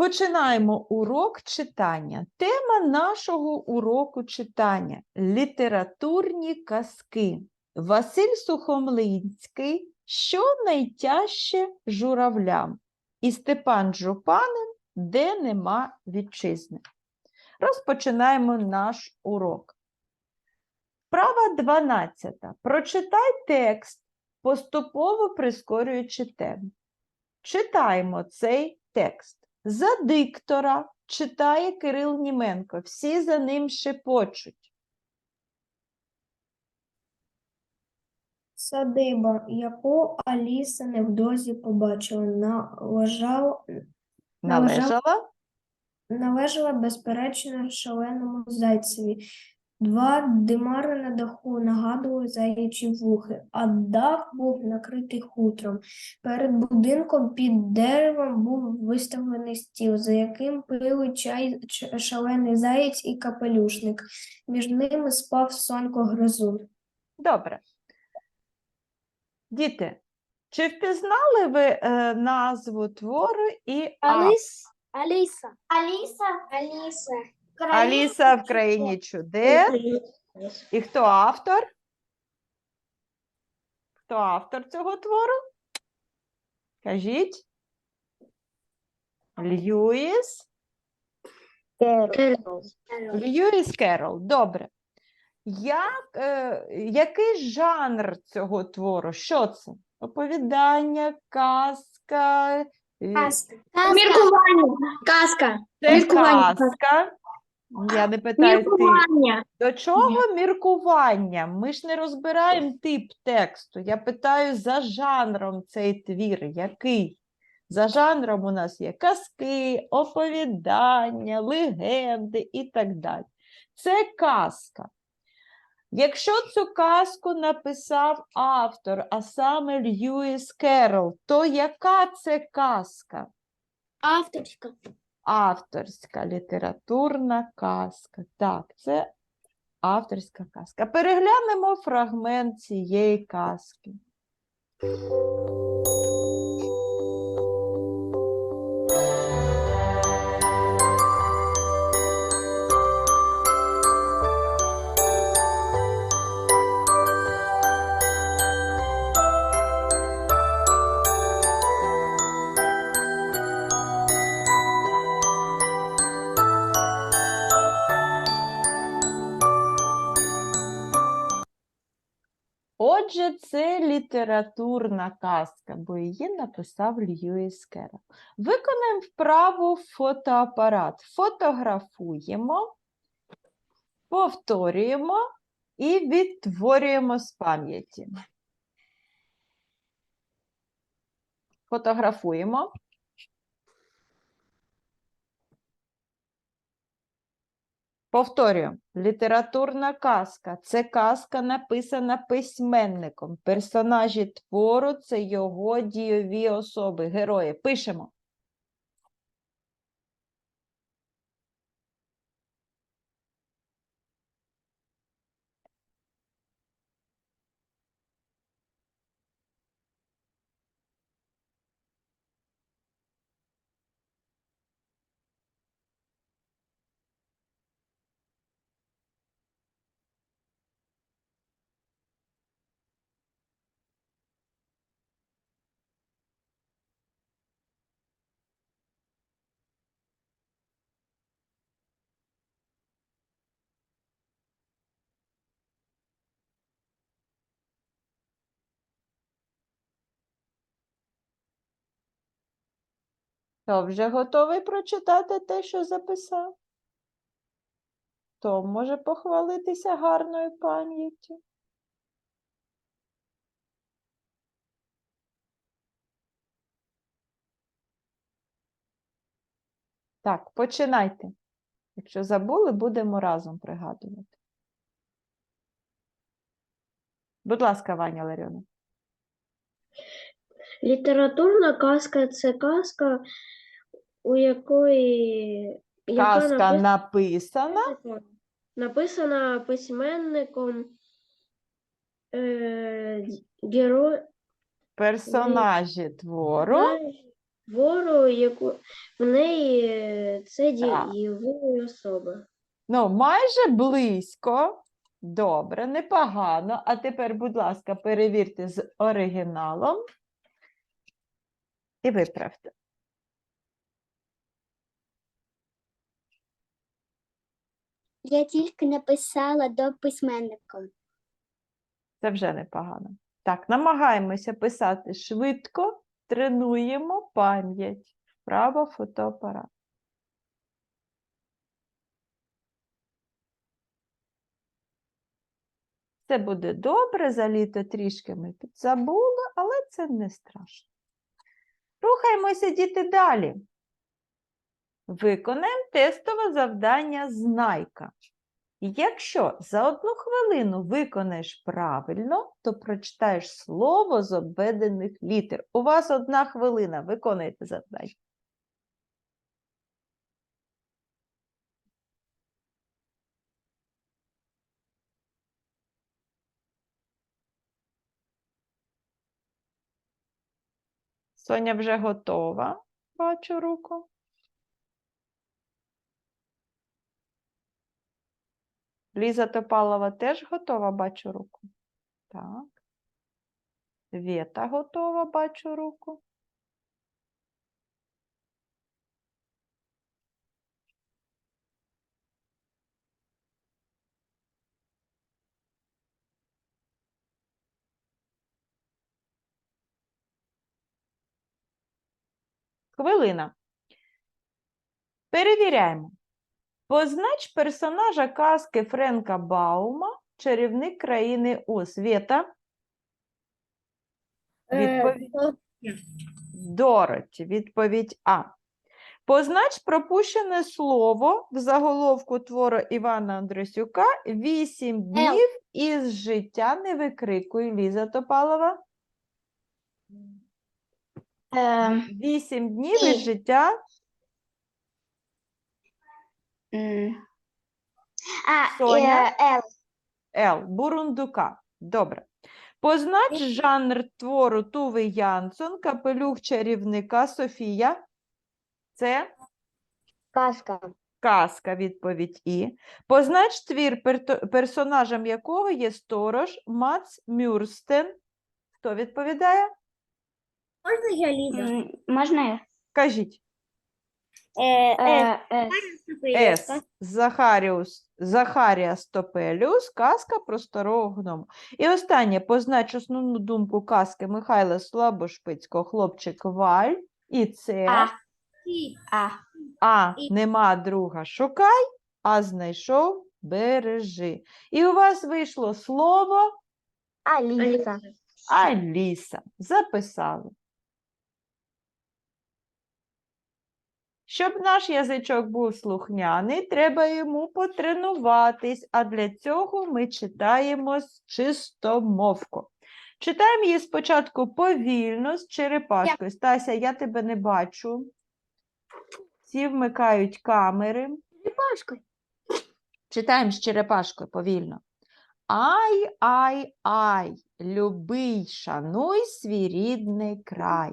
Починаємо урок читання. Тема нашого уроку читання літературні казки. Василь Сухомлинський Що найтяжче журавлям? І Степан Жупанин Де нема вітчизни. Розпочинаємо наш урок. Вправа 12. Прочитай текст, поступово прискорюючи тему. Читаємо цей текст. За диктора читає Кирил Німенко. Всі за ним шепочуть. Садиба, яку Аліса невдовзі побачила, Належав- Належала? належала безперечно шаленому зайцеві. Два димари на даху нагадували заячі вухи, а дах був накритий хутром. Перед будинком під деревом був виставлений стіл, за яким пили чай шалений заєць і капелюшник. Між ними спав сонько гризун. Добре. Діти, чи впізнали ви е, назву твору і автора? Алис, Алиса. Алиса. Алиса. Аліса в країні чудес. І хто автор? Хто автор цього твору? Кажіть. Льюіс. Льюіс Керол. Добре. Як, е, який жанр цього твору? Що це? Оповідання, казка? е, Каска. Міркування. Казка. Це міркування. казка. Я не питаю ти. Міркування. До чого міркування? Ми ж не розбираємо тип тексту. Я питаю за жанром цей твір. Який? За жанром у нас є казки, оповідання, легенди і так далі. Це казка. Якщо цю казку написав автор, а саме Льюіс Керрол, то яка це казка? Авторська. Авторська літературна казка. Так, це авторська казка. Переглянемо фрагмент цієї казки. Отже, це літературна казка, бо її написав Льюіс Керрол. Виконаємо вправу фотоапарат. Фотографуємо, повторюємо і відтворюємо з пам'яті. Фотографуємо. Повторюю, літературна казка це казка, написана письменником. Персонажі твору це його дієві особи, герої. Пишемо. Хто вже готовий прочитати те, що записав? Хто може похвалитися гарною пам'яттю? Так, починайте. Якщо забули, будемо разом пригадувати. Будь ласка, Ваня Ларіона. Літературна казка це казка, у якої яка Казка напис- написана. написана письменником е, герой Персонажі твору твору, яку в неї е, це Так. дієві особи. Ну, майже близько. Добре, непогано. А тепер, будь ласка, перевірте з оригіналом і виправте. Я тільки написала до письменника. Це вже непогано. Так, намагаємося писати швидко, тренуємо пам'ять. Вправо фотоапарат. Це буде добре, за літо трішки ми підзабули, але це не страшно. Рухаємося, діти, далі. Виконаємо тестове завдання знайка. Якщо за одну хвилину виконаєш правильно, то прочитаєш слово з обведених літер. У вас одна хвилина, виконуйте завдання. Соня вже готова. Бачу руку. Ліза Топалова теж готова, бачу руку. Так. Вєта готова, бачу руку. Хвилина. Перевіряємо. Познач персонажа казки Френка Баума, чарівник країни Оз. Вєта? Відповідь. Дороті. Відповідь А. Познач пропущене слово в заголовку твору Івана Андросюка «Вісім днів із життя не викрикуй». Ліза Топалова. Ем, Вісім днів із життя м. А, Соня? е, Л. Л. Бурундука. Добре. Познач жанр твору Туви Янсон, капелюх чарівника Софія. Це Казка. казка, відповідь І. Познач твір, перто- персонажем якого є сторож Мац Мюрстен. Хто відповідає? Можна я Ліза? Можна я? Кажіть. Е, е, С. Захаріус, Захарія Стопеліус, казка про старого гнома. І останнє, познач основну думку казки Михайла Слабошпицького «Хлопчик Валь». І це А. А. А, нема друга, шукай, а знайшов, бережи. І у вас вийшло слово Аліса. Аліса. Записали. Щоб наш язичок був слухняний, треба йому потренуватись, а для цього ми читаємо з чистомовку. Читаємо її спочатку повільно з черепашкою. Стася, я тебе не бачу. Всі вмикають камери. Пашка. Читаємо з черепашкою повільно. Ай, ай, ай, любий, шануй свій рідний край.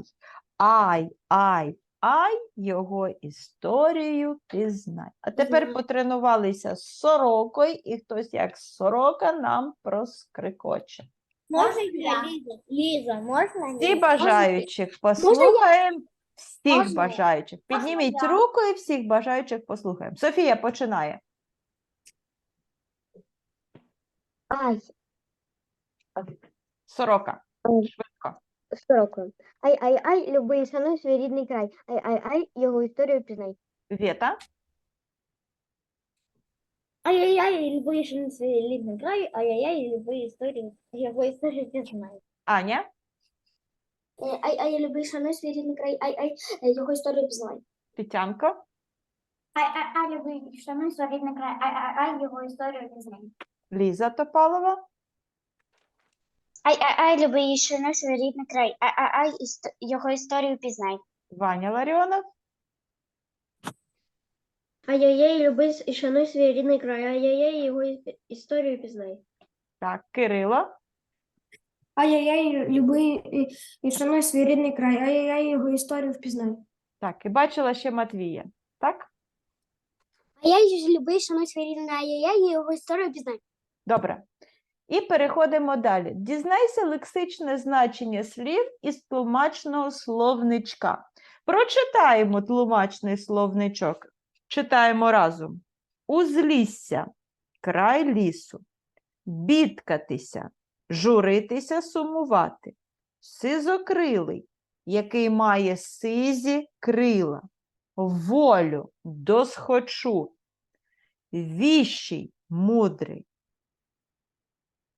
Ай, ай, ай, його історію пізнай. А тепер потренувалися з сорокою, і хтось як сорока нам проскрикоче. Можна я Ліза? Ліза, можна? Всі бажаючих послухаємо. Всіх Можна бажаючих. Підніміть я? руку і всіх бажаючих послухаємо. Софія починає. Ай. Сорока. Швидко. Сорока. Ай, ай, ай, любий, шануй свій рідний край. Ай, ай, ай, його історію пізнай. Вєта. Ай-яй-яй, любий ще свій рідний край, ай-яй-яй, любий історію, його історію пізнай. Аня. Ай, ай, любий, шануй свій рідний край. Ай, ай, його історію пізнай. Тетянко. Ай, ай, ай, любий, шануй свій рідний край. Ай, ай, ай, його історію пізнай. Ліза Топалова. Ай, ай, ай, любий, шануй свій рідний край. Ай, ай, ай, іст- його історію пізнай. Ваня Ларіонов. Ай-яй-яй, люби і шануй свій рідний край. Ай-яй-яй, його і- історію пізнай. Так, Кирило. Ай-яй-яй, люби і, і шануй свій рідний край. Ай-яй-яй, його історію впізнай. Так, і бачила ще Матвія. Так? А я ж любий, шануй свій рідний, а я і його історію пізнаю. Добре. І переходимо далі. Дізнайся лексичне значення слів із тлумачного словничка. Прочитаємо тлумачний словничок. Читаємо разом. Узлісся, край лісу, бідкатися, журитися, сумувати, сизокрилий, який має сизі крила, волю, досхочу, віщий, мудрий.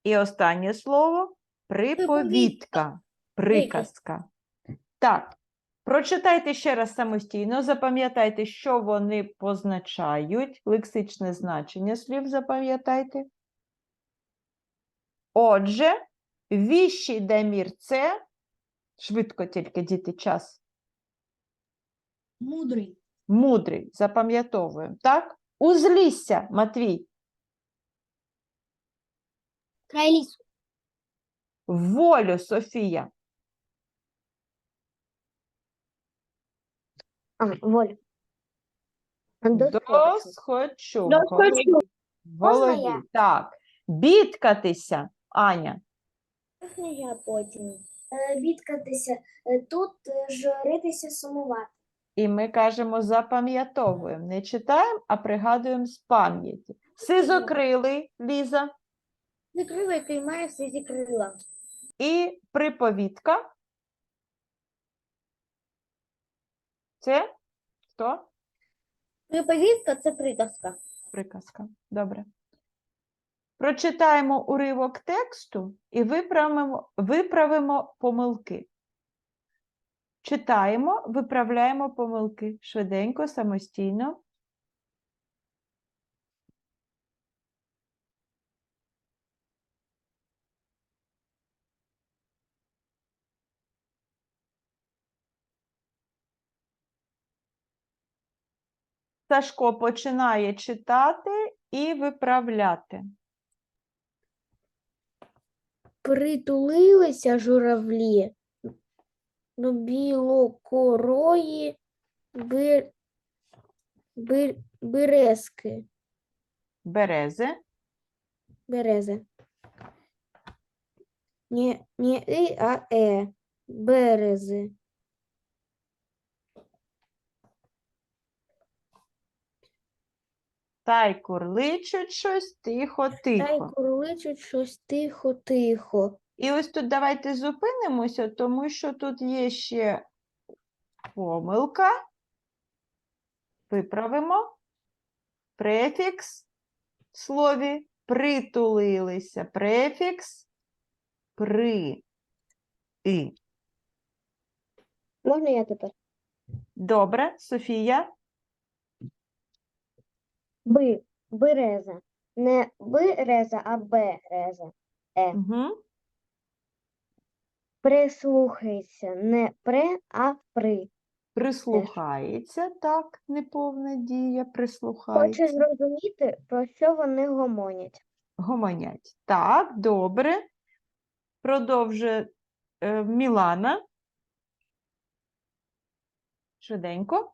І останнє слово приповідка, приказка. Так, прочитайте ще раз самостійно, запам'ятайте, що вони позначають, лексичне значення слів запам'ятайте. Отже, віщий демір це, швидко тільки діти час, Мудрий. мудрий, запам'ятовуємо, так? Узлісся, Матвій, Край лісу. волю, Софія. А, волю. Досхочу. Досхочу. голові. Так. Бідкатися, Аня. Можна я потім? Бідкатися, е, тут е, журитися, сумувати. І ми кажемо запам'ятовуємо. Не читаємо, а пригадуємо з пам'яті. Сизокрилий, Ліза. Закрила, який має всі зі крила. І приповідка. Це хто? Приповідка це приказка. Приказка. Добре. Прочитаємо уривок тексту і виправимо, виправимо помилки. Читаємо, виправляємо помилки швиденько, самостійно. Сашко починає читати і виправляти. Притулилися журавлі до білокорої бир... Бир... березки. Берези. Берези. Не, не и, а е. Берези. Та й курличуть щось Та й тихо-тихо. курличуть щось тихо-тихо. І ось тут давайте зупинимося, тому що тут є ще помилка. Виправимо. Префікс в слові притулилися. Префікс при. І. Можна я тепер? Добре, Софія. Би, береза. Не береза, а береза. Угу. Прислухайся. Не пре, а при. Прислухається, так, неповна дія, прислухається. Хочу зрозуміти, про що вони гомонять. Гомонять. Так, добре. Продовжує е, Мілана. Швиденько.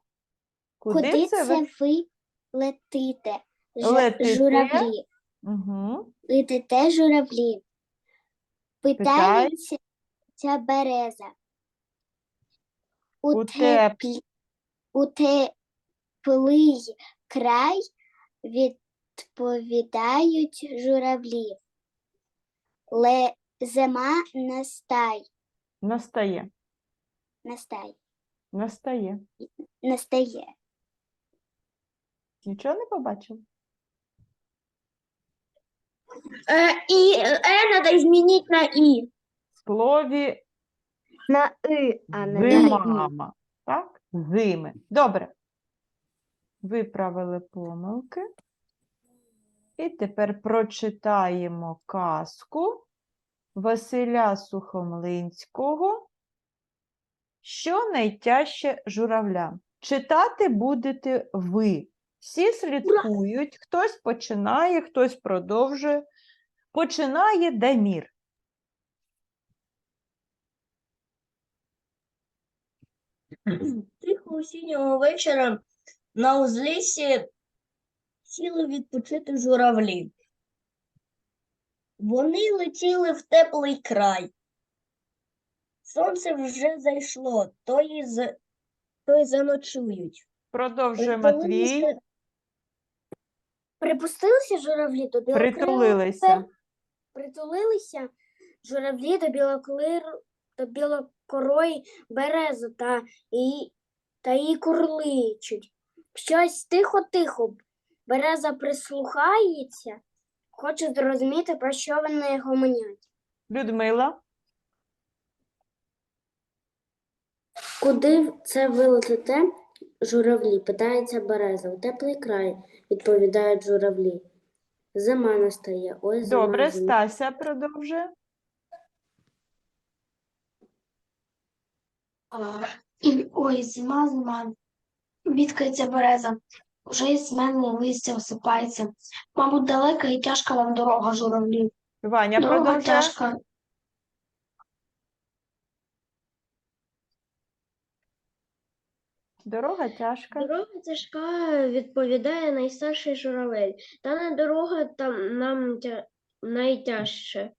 Куди, це ви? ви летите? Ж- Летите? Журавлі. Угу. Летите журавлі. Питається ця береза. У, У теп- теплі, у теплий край відповідають журавлі. Ле зима настай, Настає. настай, Настає. настає. Нічого не побачив? и э надо изменить на и. В слові На и, а не на и. зимама. Так? Зими. Добре. Виправили помилки. І тепер прочитаємо казку Василя Сухомлинського. Що найтяжче журавлям? Читати будете ви. Всі слідкують, хтось починає, хтось продовжує. Починає Демір. Тихо осіннього вечора на узлісі сіли відпочити журавлі. Вони летіли в теплий край. Сонце вже зайшло, то й, з... то й заночують. Продовжує Матвій. Припустилися журавлі до білокрилого Притулилися. притулилися журавлі до білокрир, до білокорої берези та її, та її курличуть. Щось тихо-тихо. Береза прислухається, хоче зрозуміти, про що вони гомонять. Людмила. Куди це ви летите, журавлі? питається береза. У теплий край, відповідають журавлі. Зима настає, ой, зима, Добре, зима. Стася продовжує. Ой, зима, зима. Бідкається береза. Уже із мене листя осипається. Мабуть, далека і тяжка вам дорога, журавлі. Ваня Дорога продовжує. тяжка. Дорога тяжка. Дорога тяжка, відповідає найстарший журавель. Та не дорога там нам тя... найтяжче.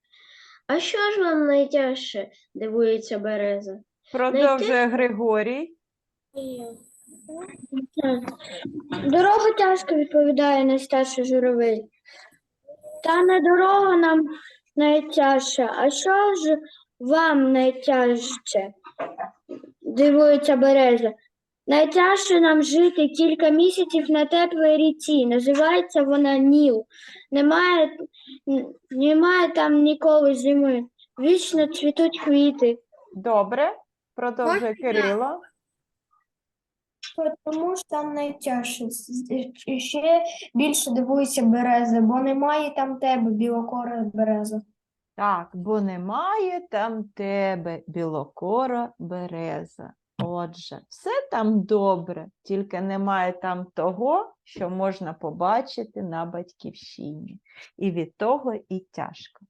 А що ж вам найтяжче? дивується береза. Продовжує Григорій. Дорога тяжка, відповідає найстарший журавель. Та не дорога нам найтяжча, а що ж вам найтяжче? Дивується береза. Найтяжче нам жити кілька місяців на теплій ріці. Називається вона Ніл. Немає, немає там ніколи зими. Вічно цвітуть квіти. Добре. Продовжує Кирило. Тому ж там найтяжче. Ще більше дивується береза, бо немає там тебе, білокора береза. Так, бо немає там тебе, білокора береза. Отже, все там добре, тільки немає там того, що можна побачити на батьківщині. І від того і тяжко.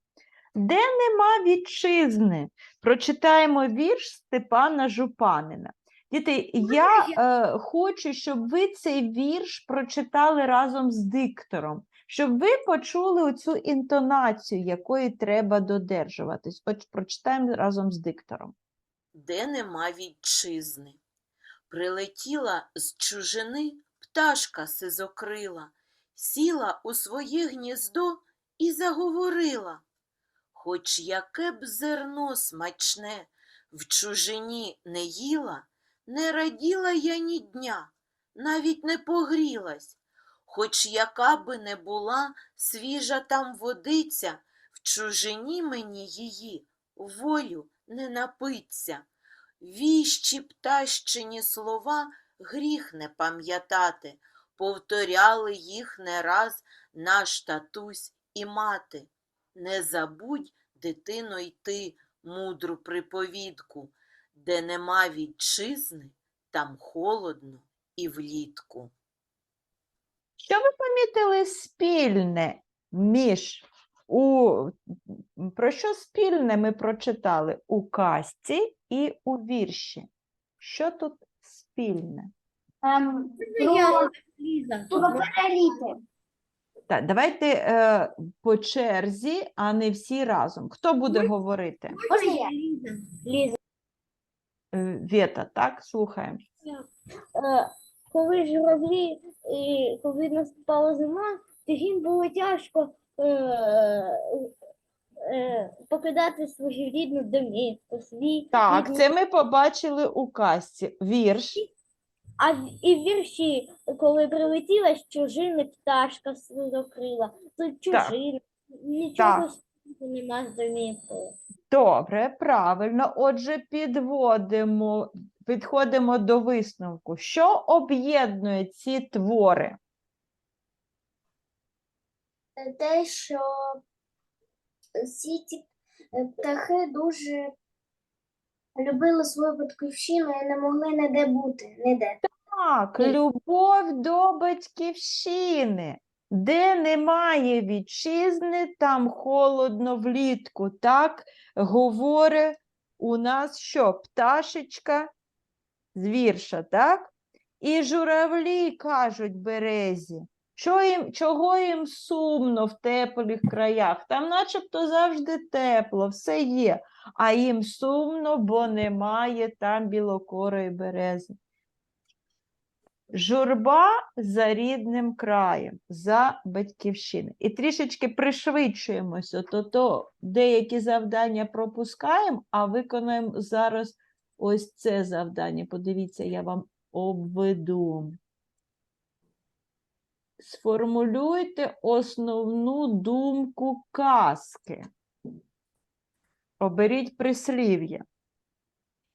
Де нема вітчизни? Прочитаємо вірш Степана Жупанина. Діти, я е, хочу, щоб ви цей вірш прочитали разом з диктором щоб ви почули оцю інтонацію, якої треба додержуватись. От прочитаємо разом з диктором. Де нема вітчизни. Прилетіла з чужини пташка сизокрила, сіла у своє гніздо і заговорила. Хоч яке б зерно смачне в чужині не їла, не раділа я ні дня, навіть не погрілась. Хоч яка би не була свіжа там водиця, в чужині мені її волю не напиться. Віщі птащині слова гріх не пам'ятати, повторяли їх не раз наш татусь і мати. Не забудь, дитино, йти мудру приповідку, де нема вітчизни, там холодно і влітку. Що ви помітили спільне між у про що спільне ми прочитали у казці і у вірші? Що тут спільне? Там Так, давайте е, по черзі, а не всі разом. Хто буде говорити? Можна я? Е, Вєта, так? Слухаємо. Е, коли журавлі і коли наступала зима, то їм було тяжко покидати свою рідну домівку, свій Так, це ми побачили у казці. Вірш. А і в вірші, коли прилетіла з чужини пташка закрила, тут Так. чужина, нічого спільного нема з домівкою. Добре, правильно. Отже, підводимо, підходимо до висновку. Що об'єднує ці твори? Те, що всі ці е, птахи дуже любили свою батьківщину і не могли ніде бути, ніде. Так, любов до батьківщини. Де немає вітчизни, там холодно влітку. Так говорить у нас що? Пташечка з вірша, так? І журавлі кажуть березі, що їм, чого їм сумно в теплих краях? Там начебто завжди тепло, все є, а їм сумно, бо немає там білокорої берези. Журба за рідним краєм, за батьківщиною. І трішечки пришвидшуємося, то, то деякі завдання пропускаємо, а виконаємо зараз ось це завдання. Подивіться, я вам обведу. Сформулюйте основну думку казки. Оберіть прислів'я.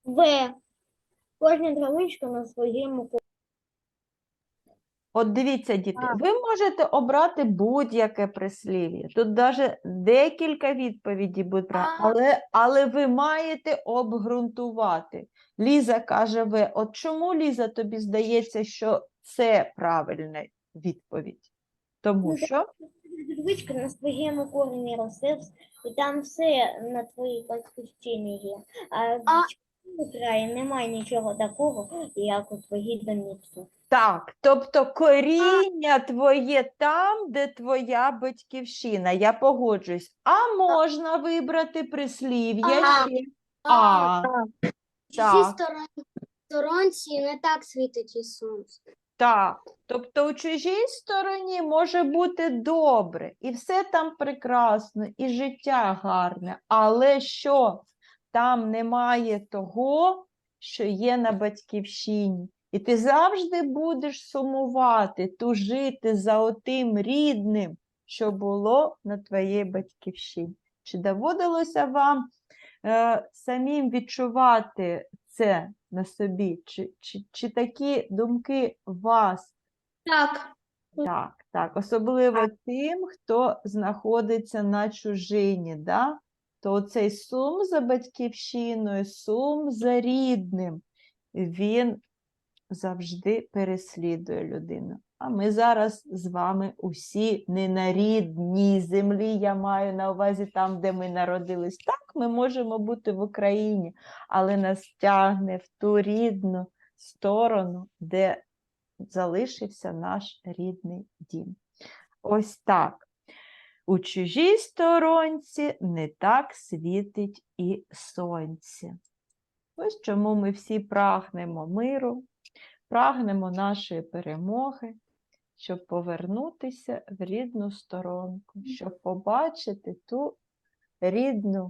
В. Кожна травичка на своєму От дивіться, діти, ви можете обрати будь-яке прислів'я. Тут навіть декілька відповідей буде, але, але ви маєте обґрунтувати. Ліза каже Ви. От чому, Ліза, тобі здається, що це правильна відповідь? Тому що Травичка на своєму корені росте, і там все на твоїй батьківщині є. А в А- цьому краї немає нічого такого, як у твоїй домівці. так, тобто коріння твоє там, де твоя батьківщина. Я погоджуюсь. А можна вибрати прислів'я А. ще? А, так. стороні, сторонці не так світить і сонце. Так, тобто у чужій стороні може бути добре, і все там прекрасно, і життя гарне, але що там немає того, що є на батьківщині. І ти завжди будеш сумувати, тужити за отим рідним, що було на твоїй батьківщині. Чи доводилося вам е, самим відчувати це на собі? Чи, чи, чи такі думки вас? Так. Так, так, особливо тим, хто знаходиться на чужині, да? то цей сум за батьківщиною, сум за рідним, він завжди переслідує людину. А ми зараз з вами усі не на рідній землі, я маю на увазі там, де ми народились. Так, ми можемо бути в Україні, але нас тягне в ту рідну сторону, де залишився наш рідний дім. Ось так. У чужій сторонці не так світить і сонце. Ось чому ми всі прагнемо миру, прагнемо нашої перемоги, щоб повернутися в рідну сторонку, щоб побачити ту рідну,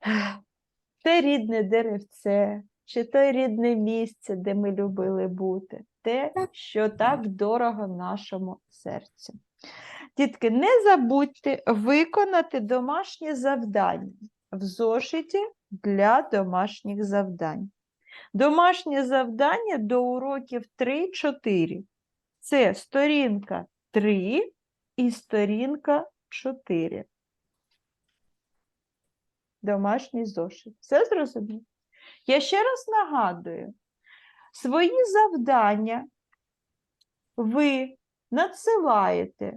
те рідне деревце, чи те рідне місце, де ми любили бути, те, що так дорого нашому серцю. Дітки, не забудьте виконати домашнє завдання в зошиті для домашніх завдань. Домашнє завдання до уроків 3-4. Це сторінка 3 і сторінка 4. Домашній зошит. Все зрозуміло? Я ще раз нагадую, свої завдання ви надсилаєте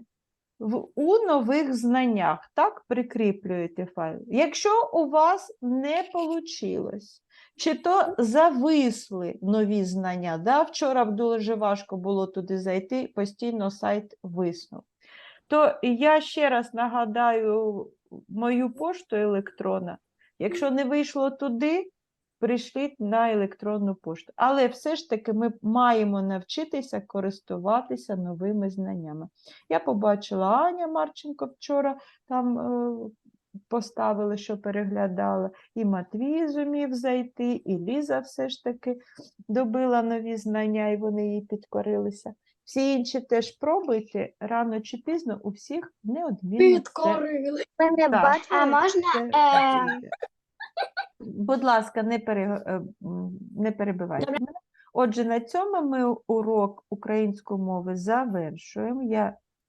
в, у нових знаннях, так, прикріплюєте файл. Якщо у вас не вийшло, чи то зависли нові знання, да? вчора дуже важко було туди зайти, постійно сайт виснув, то я ще раз нагадаю мою пошту електронна. Якщо не вийшло туди, прийшліть на електронну пошту. Але все ж таки ми маємо навчитися користуватися новими знаннями. Я побачила Аня Марченко вчора там е, поставили, що переглядала, і Матвій зумів зайти, і Ліза все ж таки добила нові знання, і вони їй підкорилися. Всі інші теж пробуйте, рано чи пізно у всіх неодмінно це Ви не Так. бачите? А можна це е. Будь ласка, не, пере, е, не перебивайте мене. Отже, на цьому ми урок української мови завершуємо. Я